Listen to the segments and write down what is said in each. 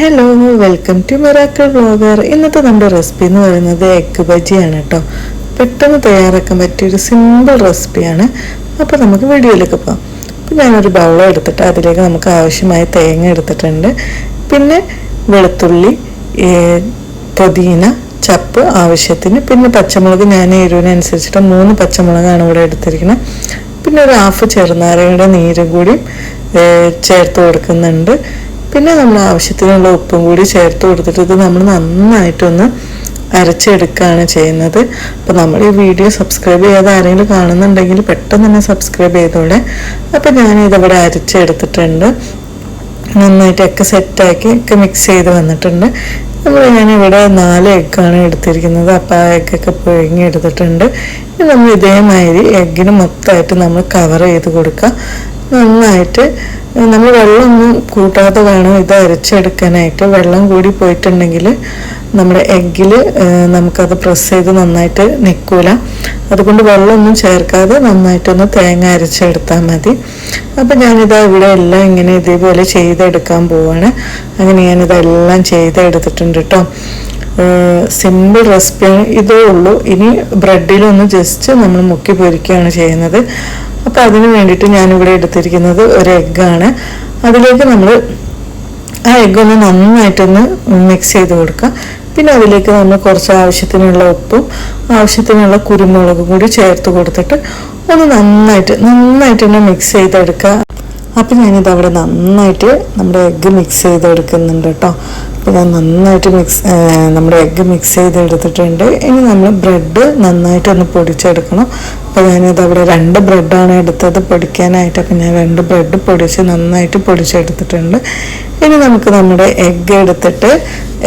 Hello welcome to miracle vlogger ഇന്നത്തെ നമ്മുടെ recipe എന്ന് പറയുന്നത് എഗ് ബജിയാണ് കേട്ടോ പെട്ടെന്ന് തയ്യാറാക്കാൻ പറ്റിയൊരു സിമ്പിൾ റെസിപ്പിയാണ് അപ്പോൾ നമുക്ക് വീഡിയോയിലേക്ക് പോകാം. അപ്പോൾ ഞാനൊരു ബൗളം എടുത്തിട്ട് അതിലേക്ക് നമുക്ക് ആവശ്യമായ തേങ്ങ എടുത്തിട്ടുണ്ട്. പിന്നെ വെളുത്തുള്ളി പുതിന ചപ്പ് ആവശ്യത്തിന്. പിന്നെ പച്ചമുളക് ഞാൻ എരിവിനനുസരിച്ചിട്ട് മൂന്ന് പച്ചമുളകാണ് ഇവിടെ എടുത്തിരിക്കുന്നത്. പിന്നെ ഒരു ഹാഫ് ചെറുനാരയുടെ നീരും കൂടി ചേർത്ത് കൊടുക്കുന്നുണ്ട്. പിന്നെ നമ്മൾ ആവശ്യത്തിനുള്ള ഉപ്പും കൂടി ചേർത്ത് കൊടുത്തിട്ട് ഇത് നമ്മൾ നന്നായിട്ടൊന്ന് അരച്ചെടുക്കുകയാണ് ചെയ്യുന്നത്. അപ്പോൾ നമ്മൾ ഈ വീഡിയോ സബ്സ്ക്രൈബ് ചെയ്യാതെ ആരെങ്കിലും കാണുന്നുണ്ടെങ്കിൽ പെട്ടെന്ന് തന്നെ സബ്സ്ക്രൈബ് ചെയ്തോളെ. അപ്പോൾ ഞാനിതവിടെ അരച്ചെടുത്തിട്ടുണ്ട്. നന്നായിട്ടൊക്കെ സെറ്റാക്കി ഒക്കെ മിക്സ് ചെയ്ത് വന്നിട്ടുണ്ട്. നമ്മൾ ഞാനിവിടെ നാല് എഗ്ഗാണ് എടുത്തിരിക്കുന്നത്. അപ്പോൾ ആ എഗ്ഗൊക്കെ പുഴുങ്ങി എടുത്തിട്ടുണ്ട്. നമ്മൾ ഇതേമാതിരി എഗ്ഗിന് മൊത്തമായിട്ട് നമ്മൾ കവർ ചെയ്ത് കൊടുക്കുക. നന്നായിട്ട് നമ്മൾ വെള്ളമൊന്നും കൂട്ടാതെ വേണം ഇത് അരച്ചെടുക്കാനായിട്ട്. വെള്ളം കൂടി പോയിട്ടുണ്ടെങ്കിൽ നമ്മുടെ എഗ്ഗിൽ നമുക്കത് പ്രസ് ചെയ്ത് നന്നായിട്ട് നിൽക്കൂല അതുകൊണ്ട് വെള്ളമൊന്നും ചേർക്കാതെ നന്നായിട്ടൊന്ന് തേങ്ങ അരച്ചെടുത്താൽ മതി. അപ്പം ഞാനിതാ ഇവിടെ എല്ലാം ഇങ്ങനെ ഇതേപോലെ ചെയ്തെടുക്കാൻ പോവാണ്. അങ്ങനെ ഞാനിതെല്ലാം ചെയ്തെടുത്തിട്ടുണ്ട് കേട്ടോ. സിമ്പിൾ റെസിപ്പിയാണ് ഇതേ ഉള്ളൂ. ഇനി ബ്രെഡിലൊന്ന് ജസ്റ്റ് നമ്മൾ മുക്കി പൊരിക്കുകയാണ് ചെയ്യുന്നത്. അപ്പോൾ അതിന് വേണ്ടിയിട്ട് ഞാനിവിടെ എടുത്തിരിക്കുന്നത് ഒരു എഗ്ഗാണ് അതിലേക്ക് നമ്മൾ ആ എഗ്ഗ് ഒന്ന് നന്നായിട്ടൊന്ന് മിക്സ് ചെയ്ത് കൊടുക്കുക. പിന്നെ അതിലേക്ക് നമ്മൾ കുറച്ച് ആവശ്യത്തിനുള്ള ഉപ്പും ആവശ്യത്തിനുള്ള കുരുമുളകും കൂടി ചേർത്ത് കൊടുത്തിട്ട് ഒന്ന് നന്നായിട്ട് നന്നായിട്ട് തന്നെ മിക്സ് ചെയ്തെടുക്കുക. അപ്പം ഞാനിത് അവിടെ നന്നായിട്ട് നമ്മുടെ എഗ്ഗ് മിക്സ് ചെയ്തെടുക്കുന്നുണ്ട് കേട്ടോ. അപ്പോൾ ഞാൻ നന്നായിട്ട് മിക്സ് നമ്മുടെ എഗ്ഗ് മിക്സ് ചെയ്തെടുത്തിട്ടുണ്ട്. ഇനി നമ്മൾ ബ്രെഡ് നന്നായിട്ട് ഒന്ന് പൊടിച്ചെടുക്കണം. അപ്പോൾ ഞാനിത് അവിടെ രണ്ട് ബ്രെഡാണ് എടുത്തത് പൊടിക്കാനായിട്ട്. അപ്പം ഞാൻ രണ്ട് ബ്രെഡ് പൊടിച്ച് നന്നായിട്ട് പൊടിച്ചെടുത്തിട്ടുണ്ട്. ഇനി നമുക്ക് നമ്മുടെ എഗ്ഗ് എടുത്തിട്ട്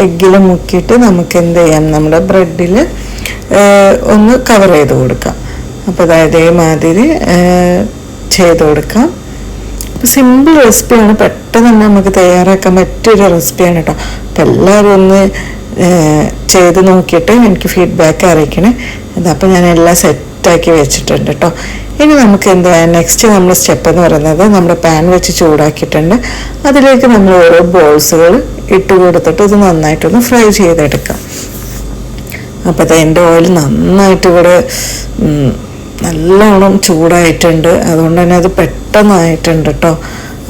എഗ്ഗിൽ മുക്കിയിട്ട് നമുക്ക് എന്ത് ചെയ്യാം? നമ്മുടെ ബ്രെഡിൽ ഒന്ന് കവർ ചെയ്ത് കൊടുക്കാം. അപ്പോൾ അതായത് ഇതേമാതിരി ചെയ്ത് കൊടുക്കാം. സിമ്പിൾ റെസിപ്പിയാണ് പെട്ടെന്ന് തന്നെ നമുക്ക് തയ്യാറാക്കാൻ പറ്റിയൊരു റെസിപ്പിയാണ് കേട്ടോ അപ്പം എല്ലാവരും ഒന്ന് ചെയ്ത് നോക്കിയിട്ട് എനിക്ക് ഫീഡ്ബാക്ക് അറിയിക്കണേ. അതപ്പോൾ ഞാൻ എല്ലാം സെറ്റാക്കി വെച്ചിട്ടുണ്ട് കേട്ടോ ഇനി നമുക്ക് എന്താ നെക്സ്റ്റ് നമ്മുടെ സ്റ്റെപ്പ് എന്ന് പറയുന്നത് നമ്മുടെ പാൻ വെച്ച് ചൂടാക്കിയിട്ടുണ്ട്. അതിലേക്ക് നമ്മൾ ഓരോ ബോൾസുകൾ ഇട്ട് കൊടുത്തിട്ട് ഇത് നന്നായിട്ടൊന്ന് ഫ്രൈ ചെയ്തെടുക്കാം. അപ്പോൾ അത് എന്റെ ഓയിൽ നന്നായിട്ട് ഇവിടെ നല്ലോണം ചൂടായിട്ടുണ്ട്. അതുകൊണ്ട് തന്നെ അത് പെട്ടെന്നായിട്ടുണ്ട് കേട്ടോ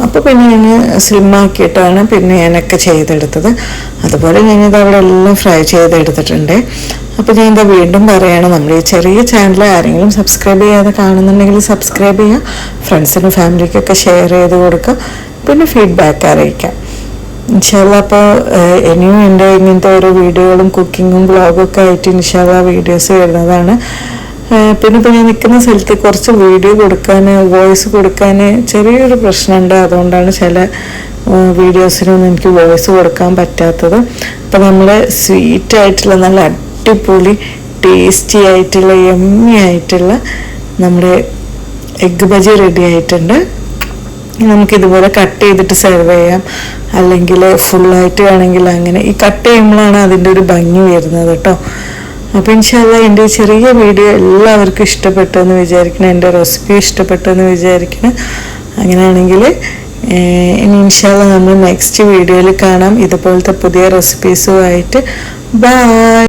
അപ്പോൾ പിന്നെ ഞാൻ സ്ലിമ്മാക്കിയിട്ടാണ് പിന്നെ ഞാനൊക്കെ ചെയ്തെടുത്തത്. അതുപോലെ ഞാനിത് അവിടെ എല്ലാം ഫ്രൈ ചെയ്തെടുത്തിട്ടുണ്ട്. അപ്പോൾ ഞാൻ എന്താ വീണ്ടും പറയുകയാണ് നമ്മൾ ഈ ചെറിയ ചാനൽ ആരെങ്കിലും സബ്സ്ക്രൈബ് ചെയ്യാതെ കാണുന്നുണ്ടെങ്കിൽ സബ്സ്ക്രൈബ് ചെയ്യുക ഫ്രണ്ട്സിനും ഫാമിലിക്കൊക്കെ ഷെയർ ചെയ്ത് കൊടുക്കുക പിന്നെ ഫീഡ്ബാക്ക് അറിയിക്കാം. ഇൻഷാല്ല അപ്പോൾ ഇനിയും എന്റെ ഇങ്ങനത്തെ ഓരോ വീഡിയോകളും കുക്കിങ്ങും ബ്ലോഗൊക്കെ ആയിട്ട് ഇൻഷാല്ല വീഡിയോസ് വരുന്നതാണ്. പിന്നെ ഇപ്പോൾ ഞാൻ നിൽക്കുന്ന സ്ഥലത്ത് കുറച്ച് വീഡിയോ കൊടുക്കാൻ വോയിസ് കൊടുക്കാൻ ചെറിയൊരു പ്രശ്നമുണ്ട്. അതുകൊണ്ടാണ് ചില വീഡിയോസിനൊന്നും എനിക്ക് വോയിസ് കൊടുക്കാൻ പറ്റാത്തത്. അപ്പോൾ നമ്മൾ സ്വീറ്റ് ആയിട്ടുള്ള നല്ല അടിപൊളി ടേസ്റ്റി ആയിട്ടുള്ള എമ്മി ആയിട്ടുള്ള നമ്മുടെ എഗ് ബജി റെഡി ആയിട്ടുണ്ട്. നമുക്കിതുപോലെ കട്ട് ചെയ്തിട്ട് സെർവ് ചെയ്യാം. അല്ലെങ്കിൽ ഫുള്ളായിട്ട് വേണമെങ്കിൽ അങ്ങനെ ഈ കട്ട് ചെയ്യുമ്പോഴാണ് അതിന്റെ ഒരു ഭംഗി വരുന്നത് കേട്ടോ. അപ്പോൾ ഇൻഷാല്ല എന്റെ ചെറിയ വീഡിയോ എല്ലാവർക്കും ഇഷ്ടപ്പെട്ടെന്ന് വിചാരിക്കണം എന്റെ റെസിപ്പി ഇഷ്ടപ്പെട്ടെന്ന് വിചാരിക്കണം അങ്ങനെയാണെങ്കിൽ ഇനി ഇൻഷാല്ല നമ്മൾ നെക്സ്റ്റ് വീഡിയോയിൽ കാണാം. ഇതുപോലത്തെ പുതിയ റെസിപ്പീസുമായിട്ട് ബൈ.